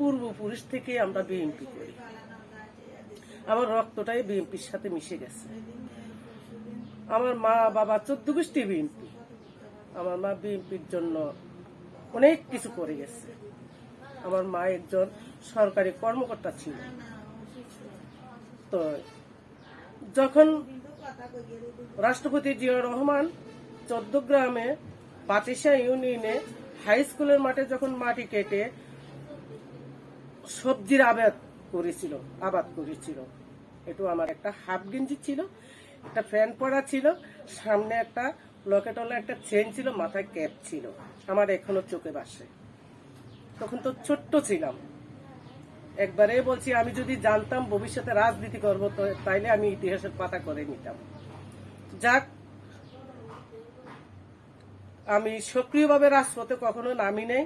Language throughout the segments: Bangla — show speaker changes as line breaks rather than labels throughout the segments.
পূর্বপুরুষ থেকে আমরা বিএনপি করি। আমার রক্তটাই বিএনপির সাথে মিশে গেছে। আমার মা বাবা চোদ্দ গোষ্ঠী বিএনপি আমার মা বিএনপির জন্য অনেক কিছু করে গেছে। আমার মা একজন সরকারি কর্মকর্তা ছিল। তো যখন রাষ্ট্রপতি জিয়া রহমান চোদ্দ গ্রামে পাটিসা ইউনিয়নে হাই স্কুলের মাঠে যখন মাটি কেটে সবজির আবাদ করেছিল আবাদ করেছিল। একটু আমার একটা হাফ গেঞ্জি ছিল, একটা ফ্যান পরা ছিল, সামনে একটা লকেটওয়ালা একটা চেন ছিল, মাথায় ক্যাপ ছিল। আমার এখনও চোখে বাসে তখন তো ছোট্ট ছিলাম। একবারে বলছি, আমি যদি জানতাম ভবিষ্যতে রাজনীতি করব তাইলে আমি ইতিহাসের পাতা করে নিতাম। যাক, আমি সক্রিয়ভাবে রাজপথে কখনো নামি নেই।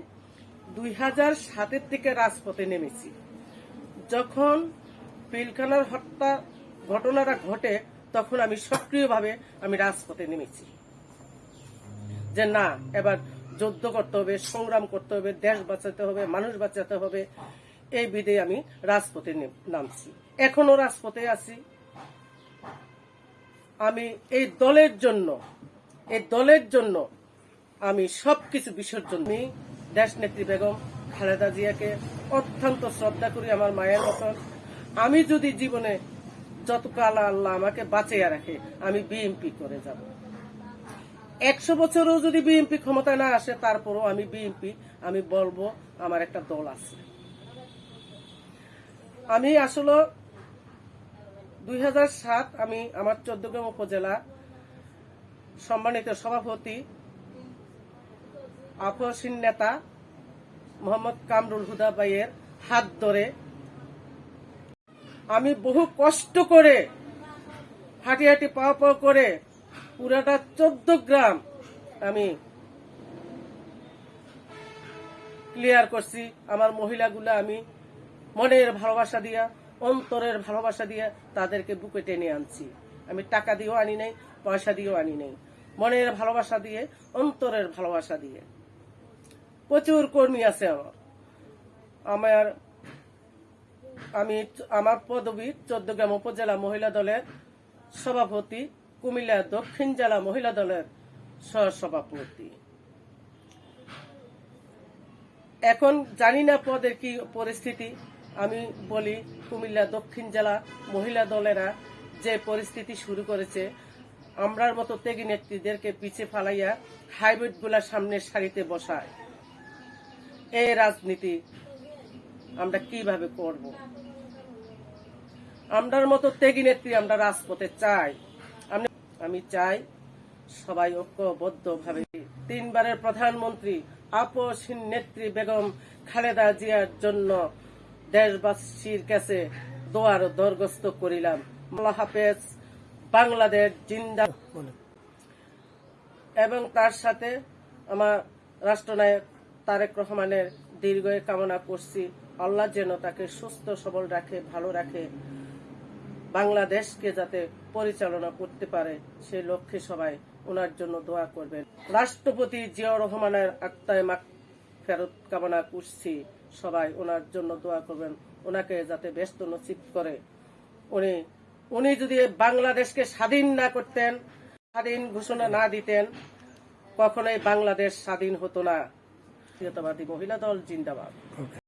দুই হাজার সাতের থেকে রাজপথে নেমেছি। যখন পিলখানার হত্যা ঘটনাটা ঘটে, তখন আমি সক্রিয়ভাবে আমি রাজপথে নেমেছি। যে না, এবার যুদ্ধ করতে হবে, সংগ্রাম করতে হবে, দেশ বাঁচাতে হবে, মানুষ বাঁচাতে হবে, এই বিধে আমি রাজপথে নামছি। এখনও রাজপথে আছি। আমি এই দলের জন্য, এই দলের জন্য আমি সবকিছু বিসর্জন আমি দেশ নেত্রী বেগম খালেদা জিয়াকে অত্যন্ত শ্রদ্ধা করি আমার মায়ের মতন। আমি যদি জীবনে যতকাল আল্লাহ আমাকে বাঁচিয়ে রাখে, আমি বিএমপি করে যাব। একশো বছরও যদি বিএনপি ক্ষমতায় না আসে, তারপরও আমি বিএনপি আমি বলব আমার একটা দল আছে। আমি আসলে দুই হাজার সাত আমি আমার চোদ্দগ্রাম উপজেলা সম্মানিত সভাপতি আপসীন নেতা মোহাম্মদ কামরুল হুদা ভাইয়ের হাত ধরে আমি বহু কষ্ট করে হাঁটি হাঁটি পাওয়া পাওয়া করে পুরাটা চোদ্দ গ্রাম আমি ক্লিয়ার করছি। আমার মহিলাগুলা আমি মনের ভালোবাসা দিয়া, অন্তরের ভালোবাসা দিয়া তাদেরকে বুকে টেনে আনছি। আমি টাকা দিয়েও আনি নাই, পয়সা দিয়েও আনি নাই। মনের ভালোবাসা দিয়ে, অন্তরের ভালোবাসা দিয়ে। প্রচুর কর্মী আছে আমার। আমার, আমি আমার পদবী চোদ্দগ্রাম উপজেলা মহিলা দলের সভাপতি কুমিল্লা দক্ষিণ জেলা মহিলা দলের সহসভাপতি। এখন জানি না পদের কি পরিস্থিতি। আমি বলি, কুমিল্লা দক্ষিণ জেলা মহিলা দলেরা যে পরিস্থিতি শুরু করেছে, আমরার মতো ত্যাগী নেত্রীদেরকে পিছে ফালাইয়া হাইব্রিডগুলা সামনের সারিতে বসায়। এই রাজনীতি, আমরা কীভাবে করব? আমরার মতো ত্যাগী নেত্রী আমরা রাজপথে চাই। আমি চাই সবাই ঐক্যবদ্ধ ভাবে তিনবারের প্রধানমন্ত্রী আপসীন নেত্রী বেগম খালেদা জিয়ার জন্য দেশবাসীর কাছে দোয়ার দরগস্ত করিলাম। আল্লাহ হাফেজ, বাংলাদেশ জিন্দা এবং তার সাথে আমার রাষ্ট্রনায়ক তারেক রহমানের দীর্ঘ কামনা করছি। আল্লাহ যেন তাকে সুস্থ, সবল রাখে, ভালো রাখে। বাংলাদেশকে যাতে পরিচালনা করতে পারে, সেই লক্ষ্যে সবাই ওনার জন্য দোয়া করবেন। রাষ্ট্রপতি জিয়াউর রহমানের আত্মায় মাক ফেরত কামনা করছি। সবাই ওনার জন্য দোয়া করবেন। ওনাকে যাতে ব্যস্ত নসিব করে। উনি উনি যদি বাংলাদেশকে স্বাধীন না করতেন, স্বাধীন ঘোষণা না দিতেন, কখনোই বাংলাদেশ স্বাধীন হতো না। জাতীয়তাবাদী মহিলা দল জিন্দাবাদ।